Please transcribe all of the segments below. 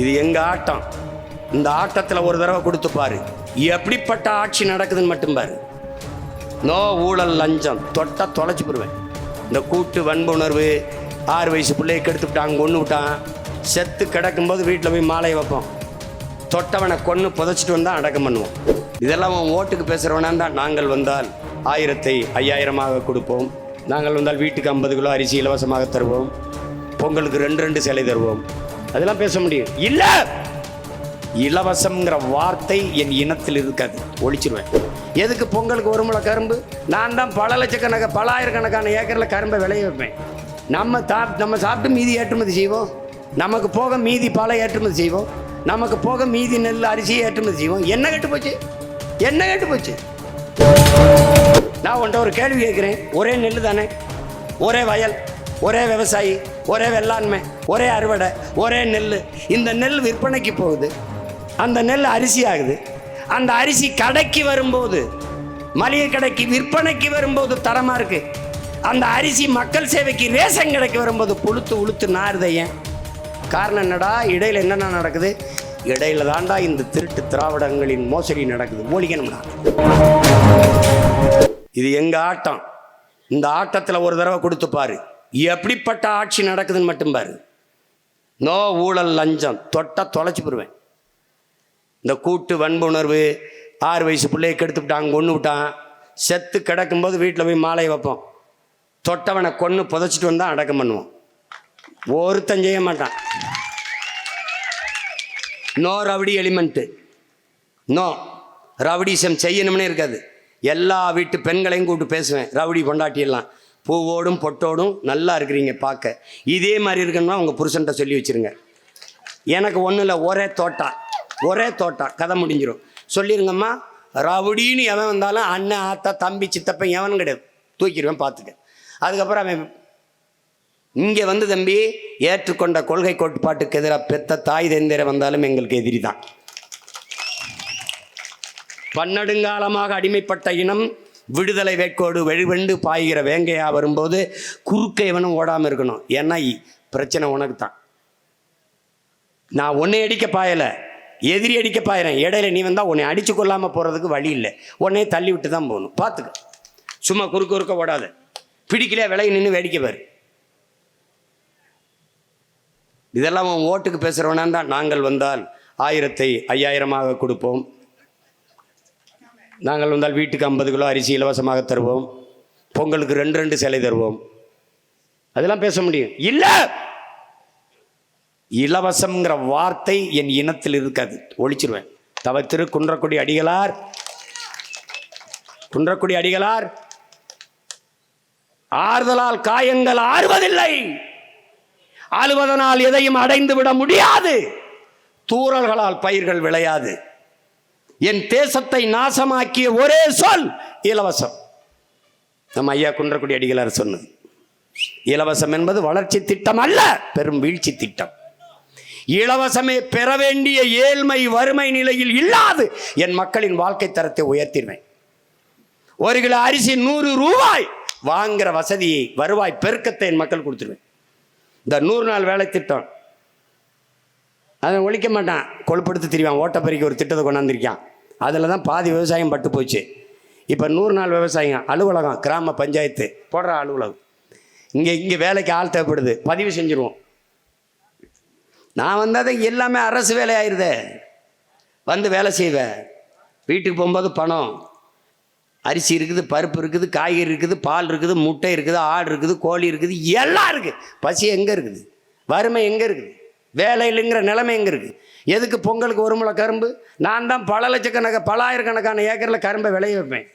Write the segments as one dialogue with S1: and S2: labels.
S1: இது எங்க ஆட்டம். இந்த ஆட்டத்தில் ஒரு தடவை கொடுத்து பாரு. எப்படிப்பட்ட ஆட்சி நடக்குதுன்னு மட்டும் பாரு. நோ ஊழல் லஞ்சம். தொட்டா தொலைச்சு போடுவேன். இந்த கூட்டு வன்புணர்வு ஆறு வயசு பிள்ளையை கெடுத்துவிட்டான் கொன்று விட்டான். செத்து கிடக்கும்போது வீட்டில் போய் மாலையை வைப்போம். தொட்டவனை கொன்று புதைச்சிட்டு வந்தால் அடக்கம் பண்ணுவோம். இதெல்லாம் அவன் ஓட்டுக்கு பேசுகிறவனா தான் நாங்கள் வந்தால் ஆயிரத்தை ஐயாயிரமாக கொடுப்போம். நாங்கள் வந்தால் வீட்டுக்கு ஐம்பது கிலோ அரிசி இலவசமாக தருவோம். பொங்கலுக்கு ரெண்டு ரெண்டு சிலை தருவோம். அதெல்லாம் பேச முடியும். இல்லை! இலவசம்ங்கிற வார்த்தை என் இனத்தில் இருக்காது. ஒழிச்சிருவேன். எதுக்கு பொங்கலுக்கு ஒரு முளை கரும்பு? நான் தான் பல லட்சக்கணக்க பல ஆயிரக்கணக்கான ஏக்கரில் கரும்பை விளைய வைப்பேன். நம்ம தா நம்ம சாப்பிட்டு மீதி ஏற்றுமதி செய்வோம். நமக்கு போக மீதி பல ஏற்றுமதி செய்வோம். நமக்கு போக மீதி நெல் அரிசியை ஏற்றுமதி செய்வோம். என்ன கெட்டு போச்சு? என்ன கெட்டு போச்சு? நான் உன்ட்ட ஒரு கேள்வி கேட்குறேன். ஒரே நெல் தானே? ஒரே வயல் ஒரே விவசாயி. ஒரே வெள்ளாண்மை ஒரே அறுவடை ஒரே நெல் இந்த நெல் விற்பனைக்கு போகுது. அந்த நெல் அரிசி ஆகுது அந்த அரிசி கடைக்கு வரும்போது மளிகை கடைக்கு விற்பனைக்கு வரும்போது தரமாக இருக்குது அந்த அரிசி மக்கள் சேவைக்கு ரேஷன் கடைக்கு வரும்போது புழுத்து உளுத்து நாறுது ஏன்? காரணம் என்னடா? இடையில் என்னென்ன நடக்குது? இடையில தாண்டா இந்த திருட்டு திராவிடங்களின் மோசடி நடக்குது. ஒழிக்கணும்டா இது எங்கள் ஆட்டம். இந்த ஆட்டத்தில் ஒரு தடவை கொடுத்து பாரு. எப்படிப்பட்ட ஆட்சி நடக்குதுன்னு மட்டும் பாரு. நோ ஊழல் லஞ்சம். தொட்டால் தொலைச்சி போடுவேன் இந்த கூட்டு வன்புணர்வு ஆறு வயசு பிள்ளையை கெடுத்து விட்டான் கொண்டு விட்டான். செத்து கிடக்கும்போது வீட்டில் போய் மாலையை வைப்போம். தொட்டவனை கொன்று புதைச்சிட்டு வந்தால் அடக்கம் பண்ணுவோம். ஒருத்தன் செய்ய மாட்டான். No rowdy element no rowdyism செய்யணும்னே இருக்காது. எல்லா வீட்டு பெண்களையும் கூப்பிட்டு பேசுவேன். ரவுடி பொண்டாட்டியெல்லாம். பூவோடும் பொட்டோடும் நல்லா இருக்கிறீங்க பார்க்க. இதே மாதிரி இருக்கணும்னா உங்கள் புருஷன்ட்ட சொல்லி வச்சிருங்க. எனக்கு ஒன்றும் இல்லை ஒரே தோட்டா. ஒரே தோட்டா. கதை முடிஞ்சிடும் சொல்லிருங்கம்மா ரவுடின்னு எவன் வந்தாலும் அண்ணன் ஆத்தா தம்பி சித்தப்பன் எவனும் கிடையாது. தூக்கிடுவேன் பார்த்துக்க. அதுக்கப்புறம் அவன் இங்கே வந்து தம்பி ஏற்றுக்கொண்ட கொள்கை கோட்பாட்டுக்கு எதிராக பெத்த தாய் தந்திர வந்தாலும் எங்களுக்கு எதிரி தான். பன்னெடுங்காலமாக அடிமைப்பட்ட இனம் விடுதலை வேட்கோடு வெளிவெண்டு பாய்கிற வேங்கையா வரும்போது குறுக்க இவனும் ஓடாமல் இருக்கணும். ஏன்னா இ- பிரச்சனை உனக்கு தான் நான் ஒன்றை அடிக்க பாயலை. எதிரி அடிக்க பாயிறேன். இடையில நீ வந்தால் உன்னை அடிச்சு கொள்ளாமல் போகிறதுக்கு வழி இல்லை. உன்னையே தள்ளி விட்டு தான் போகணும். பார்த்துக்க சும்மா குறுக்க குறுக்க ஓடாத. பிடிக்கல விலகி நின்று வேடிக்கை பாரு. இதெல்லாம் உன் ஓட்டுக்கு பேசுகிறவனா தான். நாங்கள் வந்தால் ஆயிரத்தை ஐயாயிரமாக கொடுப்போம். நாங்கள் வந்தால் வீட்டுக்கு ஐம்பது கிலோ அரிசி இலவசமாக தருவோம். பொங்கலுக்கு ரெண்டு ரெண்டு சிலை தருவோம். அதெல்லாம் பேச முடியும். இல்லை! இலவசம்ங்கிற வார்த்தை என் இனத்தில் இருக்காது. ஒழிச்சிருவேன். தவ திரு குன்றக்குடி அடிகளார். குன்றக்குடி அடிகளார். ஆறுதலால் காயங்கள் ஆறுவதில்லை. ஆளுவதனால் எதையும் அடைந்து விட முடியாது. தூறல்களால் பயிர்கள் விளையாது. என் தேசத்தை நாசமாக்கிய ஒரே சொல் இலவசம். நம்ம ஐயா குன்றக்குடி அடிகளார் சொன்னது. இலவசம் என்பது வளர்ச்சி திட்டம் அல்ல பெரும் வீழ்ச்சி திட்டம். இலவசமே பெற வேண்டிய ஏழ்மை வறுமை நிலையில் இல்லாது என் மக்களின் வாழ்க்கை தரத்தை உயர்த்திடுவேன். ஒரு கிலோ அரிசி நூறு ரூபாய் வாங்குற வசதியை வருவாய் பெருக்கத்தை என் மக்கள் கொடுத்துருவேன் இந்த நூறு நாள் வேலை திட்டம். அதை ஒழிக்க மாட்டான். கொழுப்படுத்து திரிவான். ஓட்டப்பெருக்கி ஒரு திட்டத்தை கொண்டாந்துருக்கான் அதில் தான் பாதி விவசாயம் பட்டு போச்சு. இப்போ நூறு நாள் விவசாயம் அலுவலகம் கிராம பஞ்சாயத்து போடுற அலுவலகம். இங்கே இங்கே வேலைக்கு ஆள் தேவைப்படுது பதிவு செஞ்சுருவோம். நான் வந்தால் தான் எல்லாமே அரசு வேலை ஆயிடுதே வந்து வேலை செய்வேன். வீட்டுக்கு போகும்போது பணம். அரிசி இருக்குது பருப்பு இருக்குது காய்கறி இருக்குது பால் இருக்குது முட்டை இருக்குது ஆடு இருக்குது கோழி இருக்குது எல்லாம் இருக்குது. பசி எங்கே இருக்குது? வறுமை எங்கே இருக்குது? வேலை இல்லைங்கிற நிலைமை எங்கே இருக்குது எதுக்கு பொங்கலுக்கு ஒரு முளை கரும்பு? நான் தான் பல லட்சக்கணக்க பல ஆயிரக்கணக்கான ஏக்கரில் கரும்பை விளைய வைப்பேன்.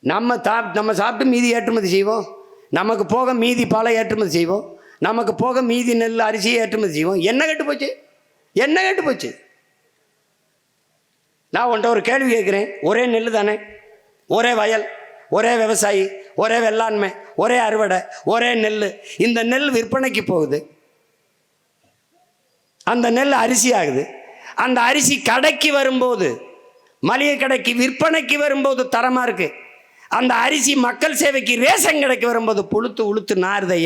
S1: நம்ம தா நம்ம சாப்பிட்டு மீதி ஏற்றுமதி செய்வோம். நமக்கு போக மீதி பல ஏற்றுமதி செய்வோம். நமக்கு போக மீதி நெல் அரிசியை ஏற்றுமதி செய்வோம். என்ன கெட்டு போச்சு? என்ன கெட்டு போச்சு? நான் உன்ட்ட ஒரு கேள்வி கேட்குறேன். ஒரே நெல் தானே. ஒரே வயல் ஒரே விவசாயி ஒரே வெள்ளாண்மை ஒரே அறுவடை ஒரே நெல். இந்த நெல் விற்பனைக்கு போகுது. அந்த நெல் அரிசி ஆகுது. அந்த அரிசி கடைக்கு வரும்போது மளிகை கடைக்கு விற்பனைக்கு வரும்போது தரமாக இருக்கு. அந்த அரிசி மக்கள் சேவைக்கு ரேஷன் கடைக்கு வரும்போது புழுத்து உளுத்து நாறுது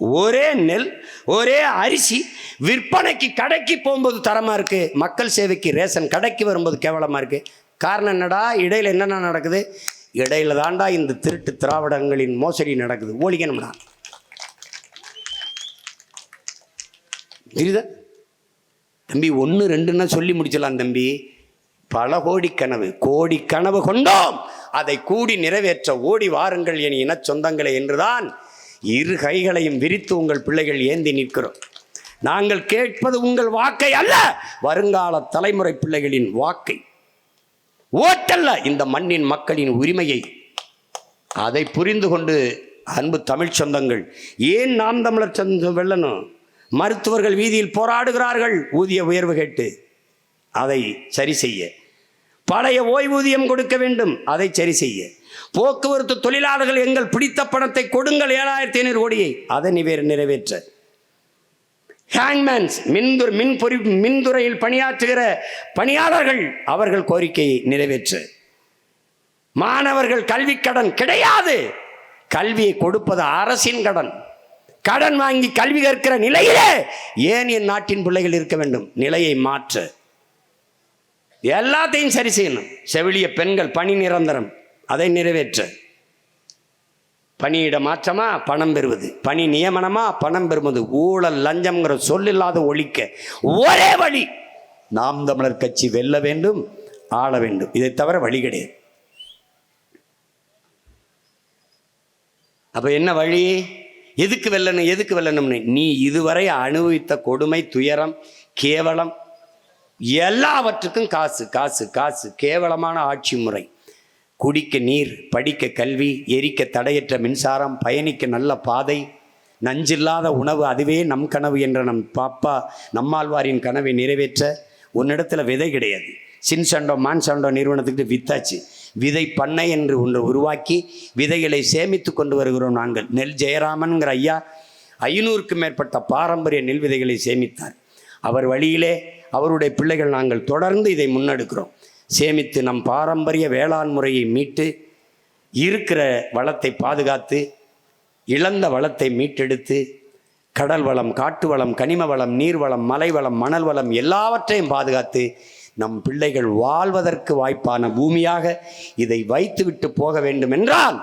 S1: ஒரே நெல் ஒரே அரிசி விற்பனைக்கு கடைக்கு போகும்போது தரமாக இருக்கு. மக்கள் சேவைக்கு ரேஷன் கடைக்கு வரும்போது கேவலமாக இருக்கு. காரணம் என்னடா? இடையில் என்னென்ன நடக்குது? இடையில தாண்டா இந்த திருட்டு திராவிடங்களின் மோசடி நடக்குது. ஒழிக்கணும்னா புரியுதா தம்பி ஒன்று ரெண்டுன்னா சொல்லி முடிச்சலாம் தம்பி. பல கோடி கனவு கோடி கனவு கொண்டோம். அதை கூடி நிறைவேற்ற ஓடி வாருங்கள் என் இனச் சொந்தங்களே என்றுதான் இரு கைகளையும் விரித்து உங்கள் பிள்ளைகள் ஏந்தி நிற்கிறோம். நாங்கள் கேட்பது உங்கள் வாக்கை அல்ல வருங்கால தலைமுறை பிள்ளைகளின் வாக்கை. ஓட்டல்ல இந்த மண்ணின் மக்களின் உரிமையை. அதை புரிந்து கொண்டு அன்பு தமிழ் சொந்தங்கள் ஏன் நாம் தமிழர் சொந்தம் வெல்லணும்? மருத்துவர்கள் வீதியில் போராடுகிறார்கள். ஊதிய உயர்வு கேட்டு அதை சரி செய்ய. பழைய ஓய்வூதியம் கொடுக்க வேண்டும். அதை சரி செய்ய. போக்குவரத்து தொழிலாளர்கள் எங்கள் பிடித்த பணத்தை கொடுங்கள். ஏழாயிரத்தி ஐநூறு கோடியை. அதை நிவேர் நிறைவேற்ற. ஹேங்மேன்ஸ் மின்துறை மின் பொறி மின்துறையில் பணியாற்றுகிற பணியாளர்கள் அவர்கள் கோரிக்கையை நிறைவேற்ற. மாணவர்கள் கல்விக்கடன் கடன் கிடையாது. கல்வியை கொடுப்பது அரசின் கடன். கடன் வாங்கி கல்வி கற்கிற நிலையிலே ஏன் என் நாட்டின் பிள்ளைகள் இருக்க வேண்டும்? நிலையை மாற்ற. எல்லாத்தையும் சரி செய்யணும். செவிலிய பெண்கள் பணி நிரந்தரம். அதை நிறைவேற்ற. பணியிட மாற்றமா? பணம் பெறுவது. பணி நியமனமா? பணம் பெறுவது. ஊழல் லஞ்சம்ங்கிற சொல்லில்லாத ஒழிக்க. ஒரே வழி நாம் தமிழர் கட்சி வெல்ல வேண்டும் ஆள வேண்டும். இதை தவிர வழி கிடையாது. அப்ப என்ன வழி? எதுக்கு வெல்லணும் எதுக்கு வெல்லணும்னு? நீ இதுவரை அனுபவித்த கொடுமை துயரம் கேவலம் எல்லாவற்றுக்கும் காசு காசு காசு கேவலமான ஆட்சி முறை. குடிக்க நீர் படிக்க கல்வி எரிக்க தடையற்ற மின்சாரம் பயணிக்க நல்ல பாதை நஞ்சில்லாத உணவு அதுவே நம் கனவு என்ற நம் பாப்பா நம்மாழ்வாரின் கனவை நிறைவேற்ற ஒன்னிடத்தில் விதை கிடையாது. சின் சண்டோ மான் சண்டோ நிறுவனத்துக்கு வித்தாச்சு. விதை பண்ணை என்று ஒன்று உருவாக்கி விதைகளை சேமித்து கொண்டு வருகிறோம் நாங்கள். நெல் ஜெயராமன்கிற ஐயா ஐநூறுக்கும் மேற்பட்ட பாரம்பரிய நெல் விதைகளை சேமித்தார். அவர் வழியிலே அவருடைய பிள்ளைகள் நாங்கள் தொடர்ந்து இதை முன்னெடுக்கிறோம். சேமித்து நம் பாரம்பரிய வேளாண் முறையை மீட்டு இருக்கிற வளத்தை பாதுகாத்து இழந்த வளத்தை மீட்டெடுத்து கடல் வளம் காட்டு வளம் கனிம வளம் நீர் வளம் மலை வளம் மணல் வளம் எல்லாவற்றையும் பாதுகாத்து நம் பிள்ளைகள் வாழ்வதற்கு வாய்ப்பான பூமியாக இதை வைத்துவிட்டு போக வேண்டும் என்றால்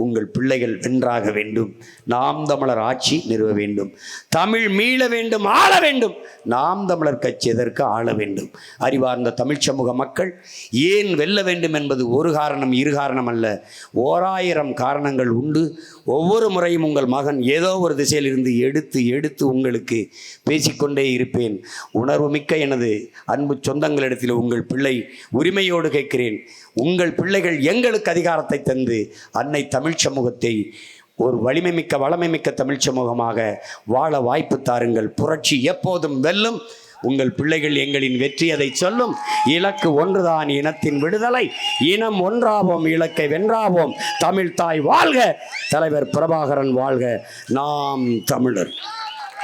S1: உங்கள் பிள்ளைகள் வென்றாக வேண்டும். நாம் தமிழர் ஆட்சி நிறுவ வேண்டும். தமிழ் மீள வேண்டும் ஆள வேண்டும். நாம் தமிழர் கட்சி எதற்கு ஆள வேண்டும்? அறிவார்ந்த தமிழ்ச் சமூக மக்கள் ஏன் வெல்ல வேண்டும் என்பது ஒரு காரணம் இரு காரணம் அல்ல. ஓராயிரம் காரணங்கள் உண்டு. ஒவ்வொரு முறையும் உங்கள் மகன் ஏதோ ஒரு திசையிலிருந்து எடுத்து எடுத்து உங்களுக்கு பேசிக்கொண்டே இருப்பேன். உணர்வுமிக்க எனது அன்பு சொந்தங்களிடத்தில் உங்கள் பிள்ளை உரிமையோடு கேட்கிறேன். உங்கள் பிள்ளைகள் எங்களுக்கு அதிகாரத்தை தந்து அன்னை தமிழ் சமூகத்தை ஒரு வலிமை மிக்க வளமை மிக்க தமிழ் சமூகமாக வாழ வாய்ப்பு தாருங்கள். புரட்சி எப்போதும் வெல்லும். உங்கள் பிள்ளைகள் எங்களின் வெற்றி அதை சொல்லும். இலக்கு ஒன்றுதான் இனத்தின் விடுதலை. இனம் ஒன்றாவோம் இலக்கை வென்றாவோம். தமிழ் தாய் வாழ்க. தலைவர் பிரபாகரன் வாழ்க. நாம் தமிழர்.